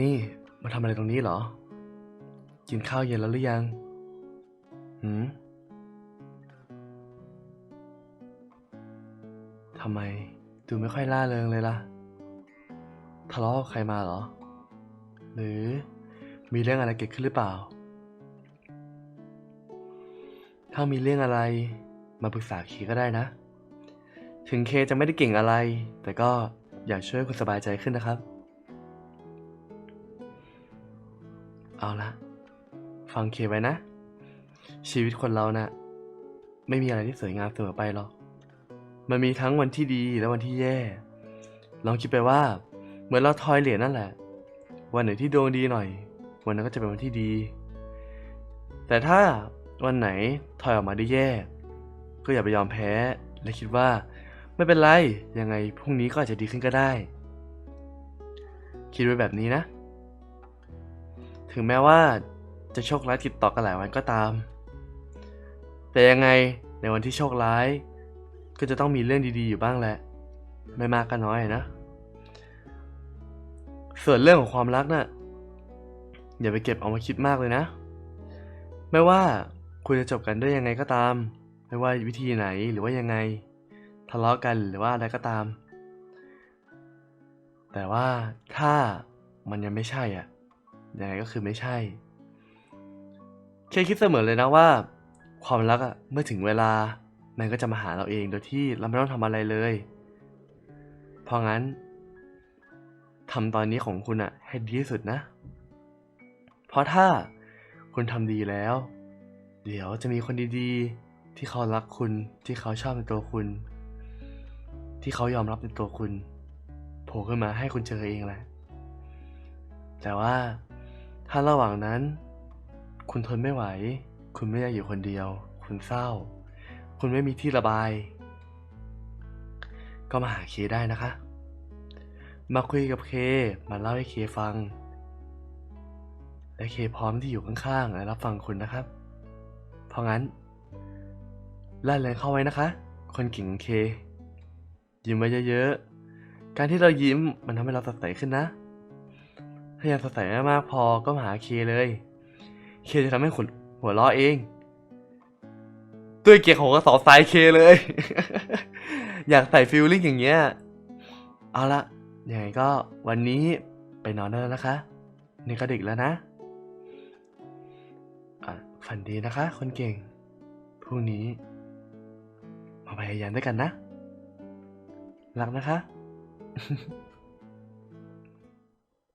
นี่มาทำอะไรตรงนี้เหรอ กินข้าวเย็นแล้วหรือยังหืมทำไมดูไม่ค่อยล่าเริงเลยล่ะ ทะเลาะกับใครมาเหรอ หรือมีเรื่องอะไรเกิดขึ้นหรือเปล่า ถ้ามีเรื่องอะไรมาปรึกษาเคก็ได้นะ ถึงเคจะไม่ได้เก่งอะไร แต่ก็อยากช่วยคุณสบายใจขึ้นนะครับ เอาละ ฟังเคไว้นะ ชีวิตคนเรานะ่ะ ไม่มีอะไรที่สวยงามเสมอไปหรอก มันมีทั้งวันที่ดีและวันที่แย่ ลองคิดไปว่า เหมือนเราทอยเหรียญนั่นแหละ วันไหนที่ดวงดีหน่อย วันนั้นก็จะเป็นวันที่ดี แต่ถ้าวันไหนทอยออกมาได้แย่ ก็อย่าไปยอมแพ้ และคิดว่า ไม่เป็นไร ยังไงพรุ่งนี้ก็อาจจะดีขึ้นก็ได้ คิดไว้แบบนี้นะ ถึงแม้ว่าจะโชคร้ายติดต่อกันหลายวันก็ตาม แต่ยังไงในวันที่โชคร้าย ก็จะต้องมีเรื่องดีๆอยู่บ้างแหละ ไม่มากก็น้อยนะ ส่วนเรื่องของความรักน่ะอย่าไปเก็บเอามาคิดมากเลยนะ ไม่ว่าคุณจะจบกันด้วยยังไงก็ตาม ไม่ว่าวิธีไหนหรือว่ายังไง ทะเลาะกันหรือว่าอะไรก็ตาม แต่ว่าถ้ามันยังไม่ใช่อะ ยังไงก็คือไม่ใช่แค่คิดเสมอเลยนะว่า ความรักอะเมื่อถึงเวลา มันก็จะมาหาเราเองโดยที่เราไม่ต้องทำอะไรเลย เพราะงั้นทำตอนนี้ของคุณอะให้ดีที่สุดนะ เพราะถ้าคุณทำดีแล้ว เดี๋ยวจะมีคนดีๆ ที่เขารักคุณ ที่เขาชอบในตัวคุณ ที่เขายอมรับในตัวคุณโผล่ขึ้นมาให้คุณเจอเองแหละแต่ว่า ถ้าระหว่างนั้น คุณทนไม่ไหว คุณไม่อยากอยู่คนเดียว คุณเศร้า คุณไม่มีที่ระบาย ก็มาหาเคได้นะคะ มาคุยกับเค มาเล่าให้เคฟัง และเคพร้อมที่อยู่ข้างๆและรับฟังคุณนะครับ เพราะงั้นล่าเริงเข้าไว้นะคะ คนเก่งของเค ยิ้มไว้เยอะๆ การที่เรายิ้มมันทำให้เราสดใสขึ้นนะ ถ้ายังสดใสไม่มากพอก็มาหาเคเลย เคจะทำให้คุณหัวเราะเอง ด้วยเกียร์ของกระสอบทรายเคเลย อยากใส่ฟิลลิ่งอย่างเงี้ย เอาละยังไงก็วันนี้ไปนอนได้แล้วนะคะ นี่ก็ดึกแล้วนะอะฝันดีนะคะ คนเก่ง พรุ่งนี้ มาพยายามด้วยกันนะ รักนะคะ